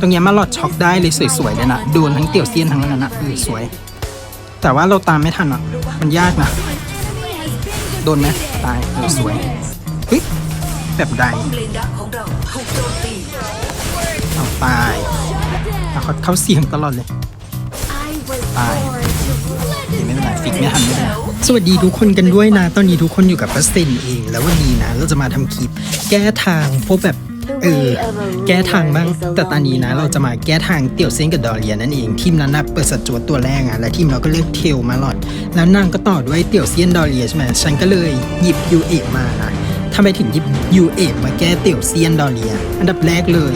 ตรงเนี้ยมาหลอดช็อกได้เลยสวยๆเลยนะโดนทั้งเตี่ยวเซียนทั้งนั้นนะเออสวย แต่ว่าเราตามไม่ทันอะ มันยากนะ โดนไหมตายเออสวยเฮ้ยแบบใดเอาตายเอาเขาเขาเสียงตลอดเลยตายไม่เป็นไรฟิกไม่ทันไม่เป็นไรสวัสดีทุกคนกันด้วยนะ ตอนนี้ทุกคนอยู่กับพัสเซนเอง แล้ววันนี้นะ เราจะมาทำคลิปแก้ทางพวกแบบ เออแก้ทางบ้างแต่ตอนนี้นะเราจะมาแก้ทางเตี่ยวเซ้งกับดอเรียนนั่นเองทีมนั้นนะเปิดสัจจวดตัวแรกอะและทีมเราก็เลือกเทลมาหลอด แล้วนางก็ต่อด้วยเตี่ยวเซียนดอเรียใช่ไหมฉันก็เลยหยิบยูเอมานะทำไมถึงหยิบยูเอมาแก้เตี่ยวเซียนดอเรีย อันดับแรกเลย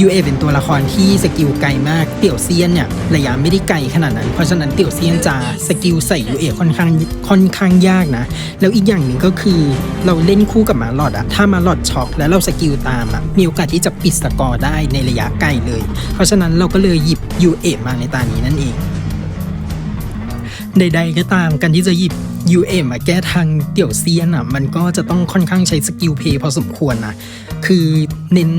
ยูเอเป็นตัวละครที่สกิลไกลมากเตี่ยวเซียนเนี่ยระยะไม่ได้ไกลขนาดนั้น เพราะฉะนั้นเตี่ยวเซียนจะสกิลใส่ยูเอค่อนข้างค่อนข้างยากนะ แล้วอีกอย่างหนึ่งก็คือเราเล่นคู่กับมาลอดอะถ้ามาลอดช็อกแล้วเราสกิลตามอะมีโอกาสที่จะปิดสกอร์ได้ในระยะไกลเลย เพราะฉะนั้นเราก็เลยหยิบยูเอมาในตานี้นั่นเองใดๆก็ตามการที่จะหยิบ UA มาแก้ทางเตี่ยวเซียนอะมันก็จะต้องค่อนข้างใช้สกิลเพย์พอสมควรนะ คือเน้น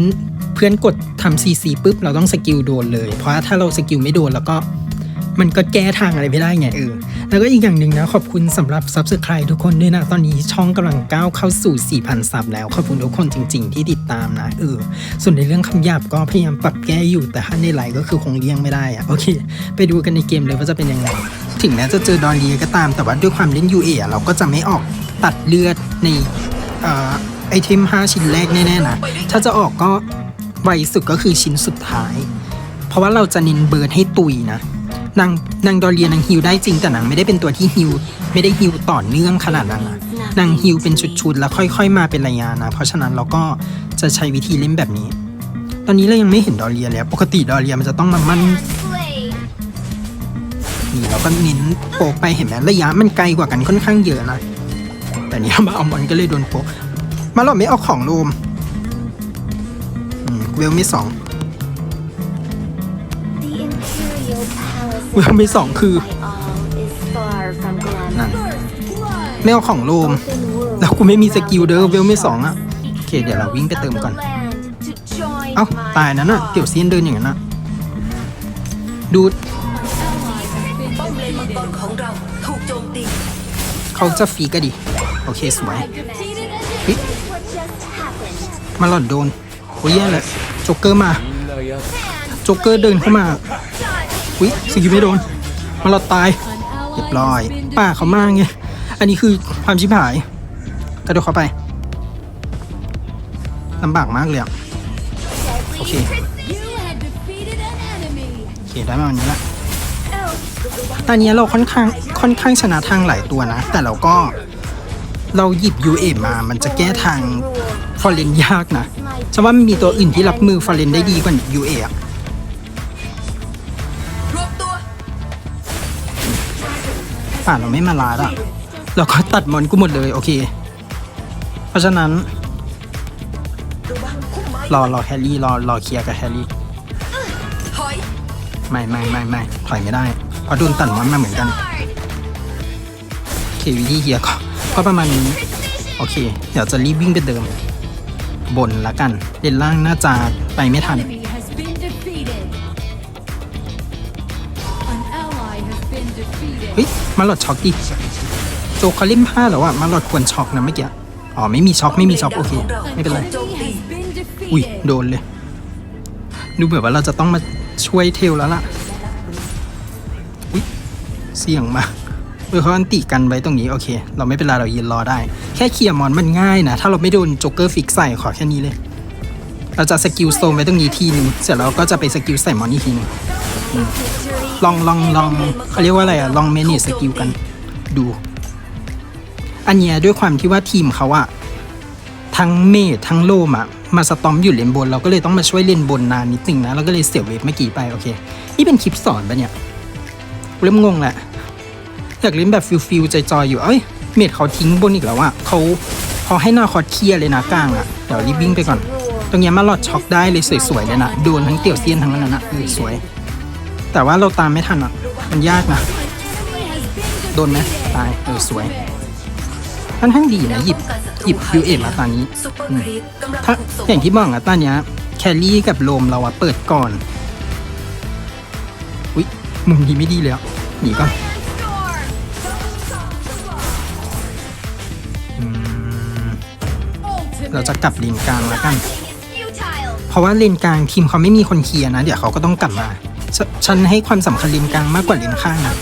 พื่อนกดทำ CC ปุ๊บเราต้องสกิลโดนเลย เพราะถ้าเราสกิลไม่โดนแล้วก็มันก็แก้ทางอะไรไม่ได้ไงเออ แล้วก็อีกอย่างหนึ่งนะ ขอบคุณสำหรับ Subscribe ทุกคนด้วยนะ ตอนนี้ช่องกำลังก้าวเข้าสู่ 4,000 ซับแล้ว ขอบคุณทุกคนจริง ๆ ที่ติดตามนะ เออ ส่วนในเรื่องคำหยาบก็พยายามปรับแก้อยู่ แต่ถ้าในไลน์ก็คือคงเลี่ยงไม่ได้อะโอเค ไปดูกันในเกมเลยว่าจะเป็นยังไง ถึงแม้จะเจอดอเรียก็ตาม แต่ว่าด้วยความเล่น UA อเราก็จะไม่ออกตัดเลือดในออไอเทม 5 ชิ้นแรกแน่ๆนะ ถ้าจะออกก็ ไวสุดก็คือชิ้นสุดท้าย เพราะว่าเราจะเน้นเบิร์ดให้ตุยนะนางนางดอเรียนางฮิวได้จริงแต่นางไม่ได้เป็นตัวที่ฮิวไม่ได้ฮิวต่อเนื่องขนาดนั้นนะนางฮิวเป็นชุดๆแล้วค่อย ๆ มาเป็นระยะนะ เพราะฉะนั้นเราก็จะใช้วิธีเล่นแบบนี้ ตอนนี้เรายังไม่เห็นดอเรียเลยปกติดอเรียมันจะต้องมามั่นนี่เราก็เน้นโปกไปเห็นไหมระยะมันไกลกว่ากันค่อนข้างเยอะนะแต่นี่มาเอาบอลก็เลยโดนโปกมาเราไม่เอาของโลมอืม เวลไม่สองเวลไม่สองคือนั่นไม่เอาของโลมแล้วกูไม่มีสกิลเด้อเวลไม่สองอะโอเคเดี๋ยวเราวิ่งไปเติมก่อน เอ้าตายนั้นอะเกี่ยวเซียนเดินอย่างนั้นอะดูดป้อมเลนมังกรของเราถูกโจมตีเขาจะฟีก็ดิโอเคสวยเฮ้ยมาหลอดโดนโอ้ยแย่เลย โจ๊กเกอร์มาโจ๊กเกอร์เดินเข้ามาอุ้ยสกิลไม่โดนมาหลอดตายเรียบร้อยป้าเขามากไงอันนี้คือความชิบหายกระโดดเข้าไปลำบากมากเลยอะโอเคโอเคได้มาวันนี้ละตอนนี้เราค่อนข้างค่อนข้างชนะทางหลายตัวนะ แต่เราก็ เราหยิบ UA มามันจะแก้ทางฟอร์เรนยากนะฉันว่ามันมีตัวอื่นที่รับมือฟอร์เรนได้ดีกว่า UA อะป่าเราไม่มาลาดอะเราก็ตัดมอนกูหมดเลยโอเค เพราะฉะนั้น รอรอแครี่รอรอเคลียร์กับแครี่ถอยไม่ไม่ไม่ไม่ถอยไม่ได้เพราะโดนตัดมอนมาเหมือนกันเควิธีเคลียร์ก็ ก็ประมาณนี้ โอเค เดี๋ยวจะรีบวิ่งไปเดิม บนละกันเลนล่างน่าจะไปไม่ทัน enemy has been defeated. An ally has been defeated. เฮ้ย มาหลอดช็อกดิโจกเขาเล่นผ้าแล้วอะมาหลอดควรช็อกนะเมื่อกี้ อ๋อ ไม่มีช็อกไม่มีช็อกโอเค ไม่เป็นไรโจม Enemy ตี has been อุ้ย defeated. โดนเลย ดูเหมือนว่าเราจะต้องมาช่วยเทลแล้วล่ะ อุ้ย เสี่ยงมาก เออเขาอันติกันไว้ตรงนี้โอเค เราไม่เป็นไรเรายืนรอได้ แค่เคลียร์มอนมันง่ายนะ ถ้าเราไม่โดนโจ๊กเกอร์ฟิกใส่ขอแค่นี้เลย เราจะสกิลโซมไว้ตรงนี้ทีนึงเสร็จแล้วก็จะไปสกิลใส่มอนอีกทีนึงลองลองลองเขาเรียกว่าอะไรอะลองเมเนจสกิลกันดู อันเนี้ยด้วยความที่ว่าทีมเขาอะทั้งเมดทั้งโลมอะมาสตอมอยู่เลนบน เราก็เลยต้องมาช่วยเลนบนนานนิดนึงนะเราก็เลยเสียเวฟเมื่อกี้ไปโอเค นี่เป็นคลิปสอนปะเนี่ยเริ่มงงแหละ อยากเล่นแบบฟิลฟิลใจจอยๆอยู่ เอ้ย เมดเขาทิ้งบนอีกแล้วอะเขาเขาให้หน้าคอดเคลียร์เลยนะกลางอะเดี๋ยวรีบวิ่งไปก่อน ตรงเนี้ยมาหลอดช็อกได้เลยสวยๆเลยนะ โดนทั้งเตี่ยวเซียนทั้งนั้นนะเออสวย แต่ว่าเราตามไม่ทันอะมันยากนะ โดนไหมตาย เออสวยค่อนข้างดีนะหยิบหยิบ UA มาตอนนี้ซุปเอร์อืมครีปกำลังถ้าอย่างที่บอกอะตอนเนี้ยแคลรี่กับโลมเราอะเปิดก่อน อุ๊ยมุมนี้ไม่ดีเลยอะหนีก่อน เราจะกลับเลนกลางแล้วกัน เพราะว่าเลนกลางทีมเขาไม่มีคนเคลียร์นะ เดี๋ยวเขาก็ต้องกลับมาฉฉันให้ความสำคัญเลนกลางมากกว่าเลนข้างนะ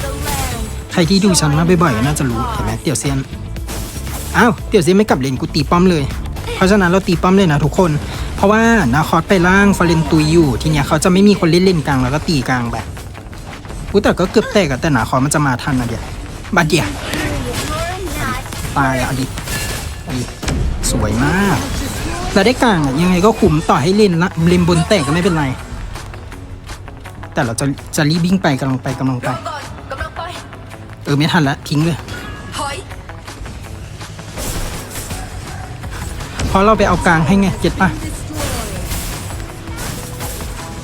ใครที่ดูฉันมาบ่อยๆก็น่าจะรู้เห็นไหมเตี่ยวเซียนอ้าวเตี่ยวเซียนไม่กลับเลนกูตีป้อมเลย เพราะฉะนั้นเราตีป้อมเลยนะทุกคน เพราะว่านาคอสไปล่างฟอเรนตุยอยู่ทีเนี้ยเขาจะไม่มีคนเล่นเลนกลางแล้วก็ตีกลางแบบกูแต่ก็เกือบแตกแต่นาคอสมันจะมาทันนะเดี๋ยวบาดเดียวตายอะอดิอดิ สวยมาก เราได้กลางอะยังไงก็คุ้มต่อให้เลนละเลนบนแตกก็ไม่เป็นไร แต่เราจะจะรีบวิ่งไปกำลังไปกำลังไปรอก่อนกำลังไป เออไม่ทันละทิ้งเลย ถอย เพราะเราไปเอากลางให้ไงเก็ตปะ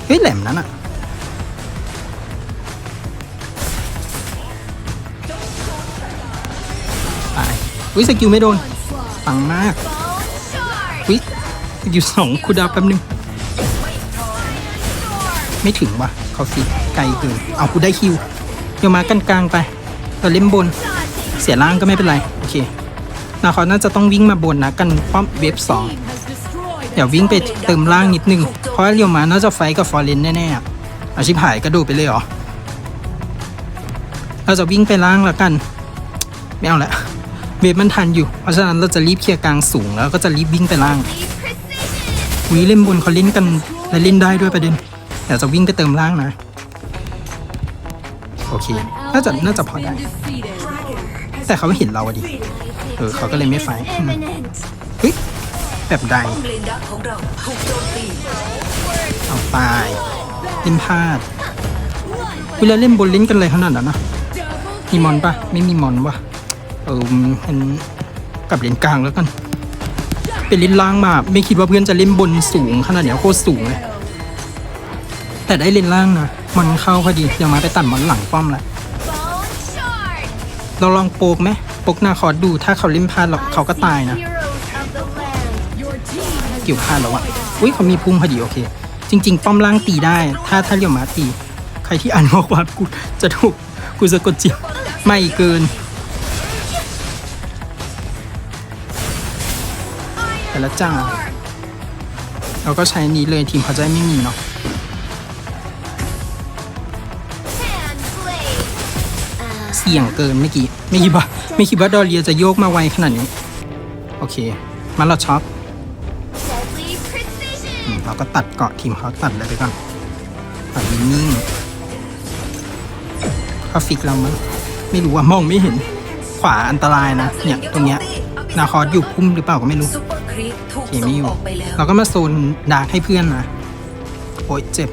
เฮ้ยแหลมนั้นอะตายอุ้ยสกิลไม่โดน ปังมากอุ้ยสกิลสองคูดาวแป๊บนึง ไม่ถึงวะเขาฟิไกลเกินเอากูได้คิวเดี๋ยวมากันกลางไปเราเล่นบน เสียล่างก็ไม่เป็นไร โอเคนาคอน่าจะต้องวิ่งมาบนนะกันป้อมเวฟสอง Team has destroyed เดี๋ยววิ่งไปเติมล่างนิดนึง เพราะว่าเรียวมาน่าจะไฟกับฟอร์เรนแน่ๆอะอาชิบหายกระโดดไปเลยเหรอเราจะวิ่งไปล่างแล้วกัน ไม่เอาละ เวฟมันทันอยู่ เพราะฉะนั้นเราจะรีบเคลียร์กลางสูงแล้วก็จะรีบวิ่งไปล่างวีเล่นบนเขาเล่นกันและเล่นได้ด้วยประเด็นเดี๋ยวจะวิ่งไปเติมล่างนะ โอเค น่าจะน่าจะพอได้ แต่เขาไม่เห็นเราอะดิ เออเขาก็เลยไม่ไฟเฮ้ยแบบใดเอาถูกโจมตีเอาตายเล่นพลาดเวลาเล่นบนเล่นกันเลยขนาดนั้นนะมีมอนปะไม่มีมอนวะ เออเป็นกลับเลนกลางแล้วกัน เป็นเลนล่างมา ไม่คิดว่าเพื่อนจะเล่นบนสูงขนาดเนี้ยโคตรสูงเลย แต่ได้เลนล่างนะ มันเข้าพอดีเดี๋ยวมาไปตัดมอนหลังป้อมละเราลองโปกไหมโปกหน้าคอดู ถ้าเขาเล่นพลาดเราเขาก็ตายนะเกี่ยวพลาดแล้วอะอุ้ยเขามีพุ่งพอดีโอเค จริง ๆ ป้อมล่างตีได้ ถ้าถ้าเรียวมาตี ใครที่อ่านข้อความกูจะถูกกูจะกดจิบไม่เกิน แต่ละจ้า เราก็ใช้อันนี้เลยทีมเขาจะได้ไม่มีเนาะเสี่ยงเกินเมื่อกี้ไม่คิดว่าไม่คิดว่าดอเรียจะโยกมาไวขนาดนี้ โอเค มาเราช็อปอืมเราก็ตัดเกาะทีมเขาตัดเลยไปก่อนตัดนิ่งๆเขาฟิกเรามั้งไม่รู้ว่ามองไม่เห็น ขวาอันตรายนะ เนี่ย ตรงเนี้ยนาคอสอยู่พุ่มหรือเปล่าก็ไม่รู้ซุปเปอร์ ครีปถูกโอเคส่งไม่อยู่ออกไปแล้ว เราก็มาโซนดาร์กให้เพื่อนนะโอ๊ยเจ็บ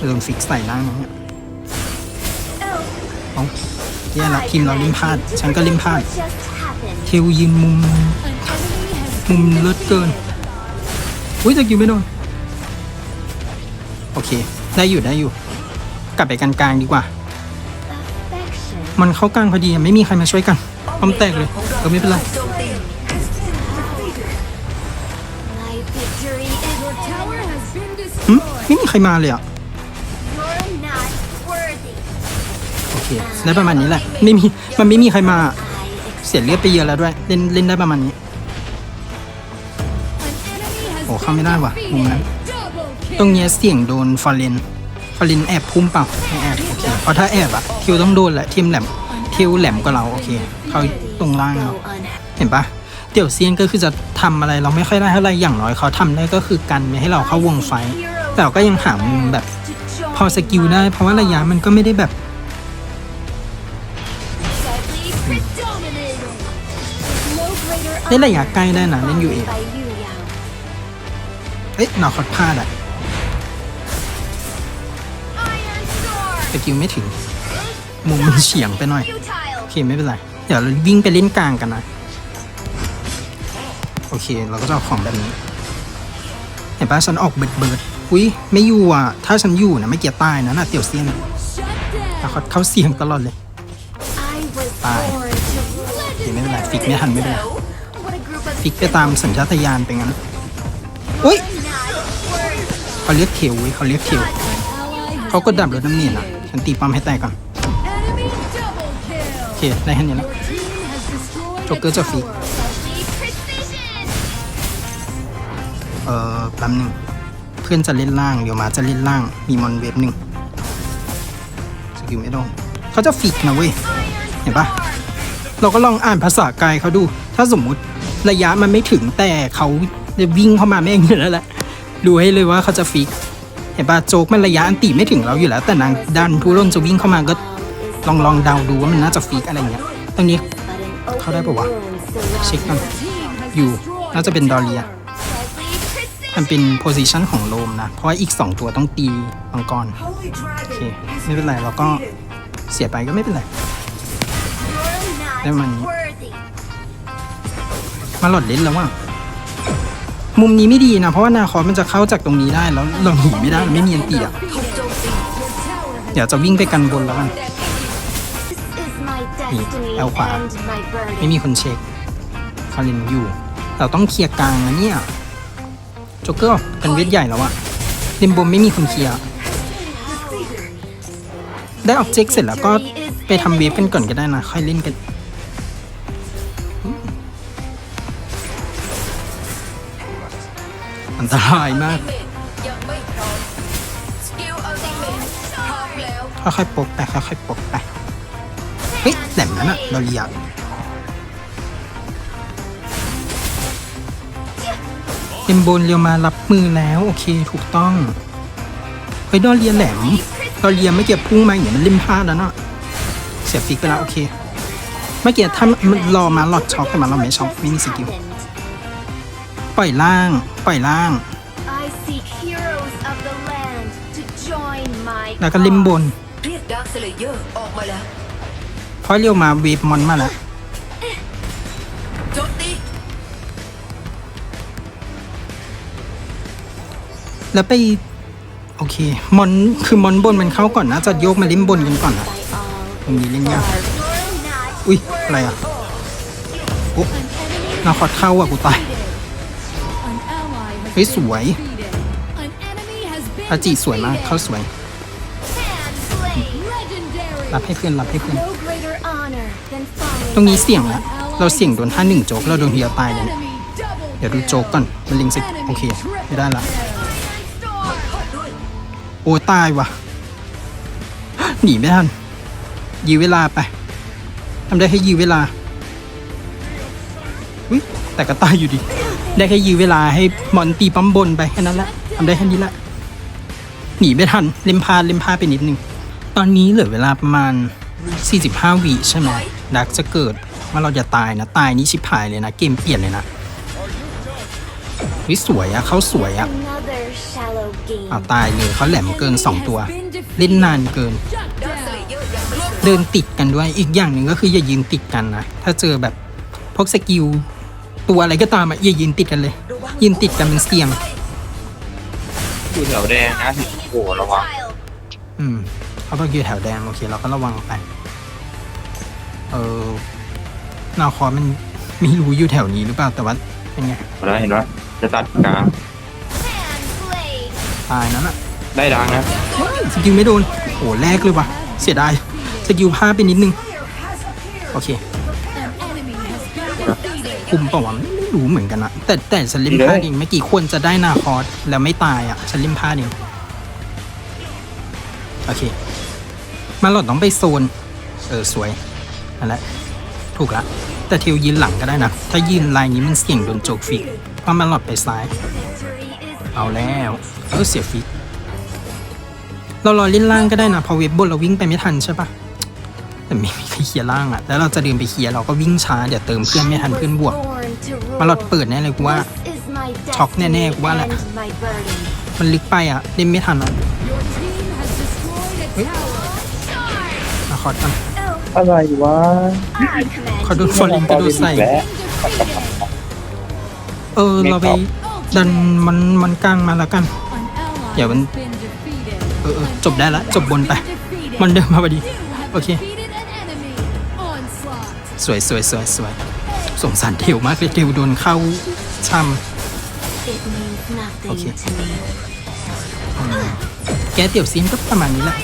เริ่มฟิกใส่ล่างนะเนี่ยเอาแย่ละทีมเราเล่นพลาด ฉันก็เล่นพลาดเทลยืนมุม an enemy has มุมเลิศเกินอุ้ยจะกิวไม่โดน โอเค ได้อยู่ได้อยู่ กลับไปกันกลางดีกว่ามันเข้ากลางพอดีอะไม่มีใครมาช่วยกันป้อมแตกเลยเออไม่เป็นไร โจ ไม่มีใครมาเลยอะโอเคได้ประมาณนี้แหละ ไม่มี มันไม่มีใครมาเสียเลือดไปเยอะแล้วด้วย เล่นเล่นได้ประมาณนี้ โอ้เข้าไม่ได้ว่ะมุมนั้น ตรงเนี้ยเสี่ยงโดนฟอร์เรนฟอร์เรนแอบพุ่มเปล่าไม่แอบโอเคเพราะถ้าแอบอะทิวต้องโดนแหละทีมแหลมทิวแหลมกว่าเราโอเค เขาตรงล่างเราเห็นปะเตี่ยวเซียนก็คือจะทำอะไรเราไม่ค่อยได้เท่าไหรอย่างน้อยเขาทำได้ก็คือกันไม่ให้เราเข้าวงไฟ แต่เราก็ยังหามุมแบบ พอสกิลได้ เพราะว่าระยะมันก็ไม่ได้แบบเล่นระยะใกล้ได้นะเล่นยูเอเอ๊ะหนอคอดพลาดอะสกิลไม่ถึง มุมมันเฉียงไปหน่อย โอเคไม่เป็นไร เดี๋ยวเราวิ่งไปเล่นกลางกันนะ โอเค เราก็จะเอาของแบบนี้ เห็นปะฉันออกเบิดเบิด อุ้ยไม่อยู่อะ ถ้าฉันอยู่นะไม่เกียร์ตายนะน่ะเตี่ยวเซียนแต่เขาเขาเสียงตลอดเลยตายโอเคไม่เป็นไรฟิกไม่ทันไม่เป็นไรฟิกไปตามสัญชาตญาณไปงั้นอุ้ยเขาเรียกเทลเว้ยเขาเรียกเทล Ally has เขาก็ดับรถน้ำเนียนอะฉันตีป้อมให้แตกก่อนโอเคได้แค่นี้แล้ว Team has destroyed a Joker จะฟิกเออแป๊บนึง เพื่อนจะเล่นล่างเดี๋ยวมาจะเล่นล่างมีมอนเวฟหนึ่งสกิลไม่โดนเขาจะฟิกนะเว้ยเห็นปะเราก็ลองอ่านภาษากายเขาดู ถ้าสมมุติระยะมันไม่ถึงแต่เขาจะวิ่งเข้ามาแม่งอยู่แล้วแหละดูให้เลยว่าเขาจะฟิกเห็นปะโจกมันระยะอันติไม่ถึงเราอยู่แล้ว แต่นางดันทุรนจะวิ่งเข้ามาก็ลองลองเดาดูว่ามันน่าจะฟิกอะไรเงี้ยตรงนี้เขาได้ปะวะเช็คกันอยู่น่าจะเป็นดอเรีย มันเป็นโพซิชันของโลมนะ เพราะว่าอีก 2 ตัวต้องตีมังกร โอเค ไม่เป็นไร เราก็เสียไปก็ไม่เป็นไร ได้มันมาหลอดเล่นแล้วว่ะมุมนี้ไม่ดีนะ เพราะว่านาคอสมันจะเข้าจากตรงนี้ได้แล้วเราหนีไม่ได้ไม่มีอันตีอะถูกจมตีเดี๋ยวจะวิ่งไปกันบนแล้วกันนี่แอลขวา ไม่มีคนเช็คคารินอยู่ เราต้องเคลียร์กลางนะเนี่ย จ๊กเกอร์เป็นเวทใหญ่แล้วอะเดมบมไม่มีคนเคลียร์ได้ออบเจกต์เสร็จแล้วก็ไปทำเวฟกันก่อนก็ได้นะ ค่อยเล่นกัน อันตรายมาก ค่อมสกิลอัลติเมทพร้อมแล้วค่อยๆปกไปค่อยๆปกไป เฮ้ยแหลมนั้นอะเราเรียก เอ็มโบนเรียวมารับมือแล้วโอเคถูกต้องเฮ้ยดอเรียแหลมดอเรียไม่เก็บพุ่งมาอย่างเงี้ยมันริมพลาดแล้วเนาะเสียฟิกไปแล้วโอเคเมื่อกี้ถ้ามันรอมาหลอดช็อกแต่มันเราไม่ช็อกไม่มีสกิลปล่อยล่าง ปล่อยล่าง แล้วก็ริมบนเลเยอร์ออกมาแล้วเพราะเรียวมาเวฟมอนมาแล้ว แล้วไป โอเค มอนคือมอนบนมันเข้าก่อนนะจะโยกมาเล่นบนกันก่อนอะตรงนี้เล่นยากอุ้ยอะไรอะโอ้นาคอดเข้าอะกูตาย An ally has เฮ้ย been สวย defeated. An enemy has been อาจิสวยมากเข้าสวย legendary. รับให้เพื่อนรับให้เพื่อน No greater honor than ตรง falling นี้เสี่ยงแล้วเราเสี่ยงโดนท่าหนึ่งโจกเราโดนเฮียตายเลย Enemy double เดี๋ยวดูโจกก่อนมันลิงสิโอเคไม่ได้ละ โอ้ตายว่ะ หนีไม่ทันยื้อเวลาไปทำได้แค่ยื้อเวลาอุ๊ยแต่ก็ตายอยู่ดี ได้แค่ยื้อเวลาให้มอนตีปั๊มบนไปแค่นั้นแหละทำได้แค่นี้แหละ หนีไม่ทัน เล็มพาเล็มพาไปนิดนึง ตอนนี้เหลือเวลาประมาณ 45วิใช่ไหมดักจะเกิดว่าเราจะตายนะ ตายนี่ชิบหายเลยนะ เกมเปลี่ยนเลยนะ วิสวยอะเขาสวยอะ another shallow game. เอาตายเลยเขาแหลมเกิน2ตัว เล่นนานเกิน Shut ดาร์คสเล down. เยอร์ยังรวบเดินติดกันด้วยอีกอย่างหนึ่งก็คืออย่ายืนติดกันนะ ถ้าเจอแบบพวกสกิลตัวอะไรก็ตามอะอย่ายืนติดกันเลย ยืนติดกันมันเสี่ยงอยู่แถวแดงนะโอ้โหระวังอืมเขาบอกอยู่แถวแดงโอเคเราก็ระวังไปเออนาคอมันไม่รู้อยู่แถวนี้หรือเปล่าแต่ว่า เป็นไงแล้วเห็นว่าจะตัดกลางตายนั้นอะได้ดังนะสกิลไม่โดนโอ้แรกเลยว่ะ เสียดายสกิลพลาดไปนิดนึง โอเค An enemy has been defeated. คุมเปล่าวะไม่รู้เหมือนกันนะแต่แต่ฉันเล่นพลาดเองเมื่อกี้ควรจะได้นาคอสแล้วไม่ตายอะฉันเล่นพลาดเองโอเค มาหลอดต้องไปโซน เออ สวยนั่นแหละถูกละ แต่เทลยืนหลังก็ได้นะ ถ้ายืนลายนี้มันเสี่ยงโดนโจกฟิกเพราะมันหลอดไปซ้าย เอาแล้วเออเสียฟิกเรารอเล่นล่างก็ได้นะพอเว็บบนเราวิ่งไปไม่ทันใช่ปะแต่ไม่มีใครเคลียร์ล่างอะแล้วเราจะเดินไปเคลียร์เราก็วิ่งช้าเดี๋ยวเติมเพื่อนไม่ทันเพื่อนบวกมาหลอดเปิดแน่เลยกูว่าช็อกแน่ๆกูว่าแหละมันลึกไปอะเล่นไม่ทันอะ Your team has destroyed a tower. มาคอร์ดกัน อะไรวะขอโดนฟอร์ลินกระโดดใส่ แล้วเออ เราไปดันมันมันกลางมาแล้วกัน An ally Yeah, has when- been defeated. เออเออจบได้ละ จบบนไป Defeated. มันเดินมาพอดี You have โอเค defeated an enemy. Onslaught. สวยสวยสวยสวยสงสารเทวมากเลยเทวโดนเข้าช่ It means nothing Okay. to me. แก้เตี่ยวเซียนก็ประมาณนี้แหละ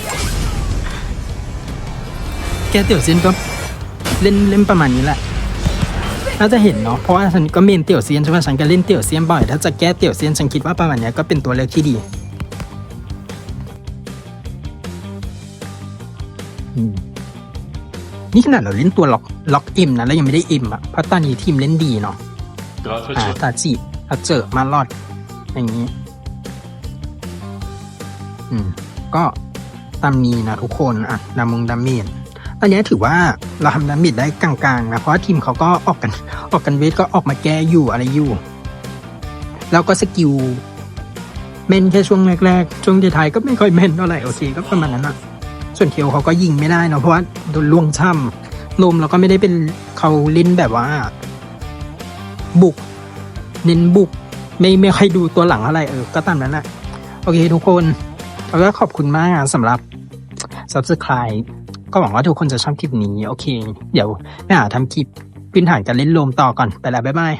แก้เตี่ยวเซียนก็เล่นเล่นประมาณนี้แหละน่าจะเห็นเนาะเพราะว่าฉันก็เมนเตี่ยวเซียนใช่ไหมฉันก็เล่นเตี่ยวเซียนบ่อยถ้าจะแก้เตี่ยวเซียนฉันคิดว่าประมาณเนี้ยก็เป็นตัวเลือกที่ดีอืมนี่ขนาดเราเล่นตัวล็อกล็อกเอ็มนะแล้วยังไม่ได้เอ็มอะเพราะตอนนี้ทีมเล่นดีเนาะอ่าตาจีถ้าเจอมารอด อย่างนี้ อืม ก็ตามนี้นะทุกคนอะดามงดาเมจ อันนี้ถือว่าเราทำดาเมจได้กลางๆนะเพราะว่าทีมเขาก็ออกกันออกกันเวทก็ออกมาแก้อยู่อะไรอยู่ แล้วก็สกิลเม่นแค่ช่วงแรกๆช่วงท้ายๆก็ไม่ค่อยเม่นเท่าไหร่โอเคก็ประมาณนั้นอะส่วนเคียวเขาก็ยิงไม่ได้เนาะเพราะว่าโดนล่วงช่ำลมเราก็ไม่ได้เป็นเขาเล่นแบบว่า บุก เน้นบุก ไม่ไม่ค่อยดูตัวหลังอะไรเออ ก็ตามนั้นแหละโอเคทุกคนแล้วก็ขอบคุณมากสำหรับ subscribe ก็หวังว่าทุกคนจะชอบคลิปนี้ โอเค เดี๋ยวไปหาทำคลิปพื้นฐานการเล่นโลมต่อก่อน ไปแล้วบ๊ายบาย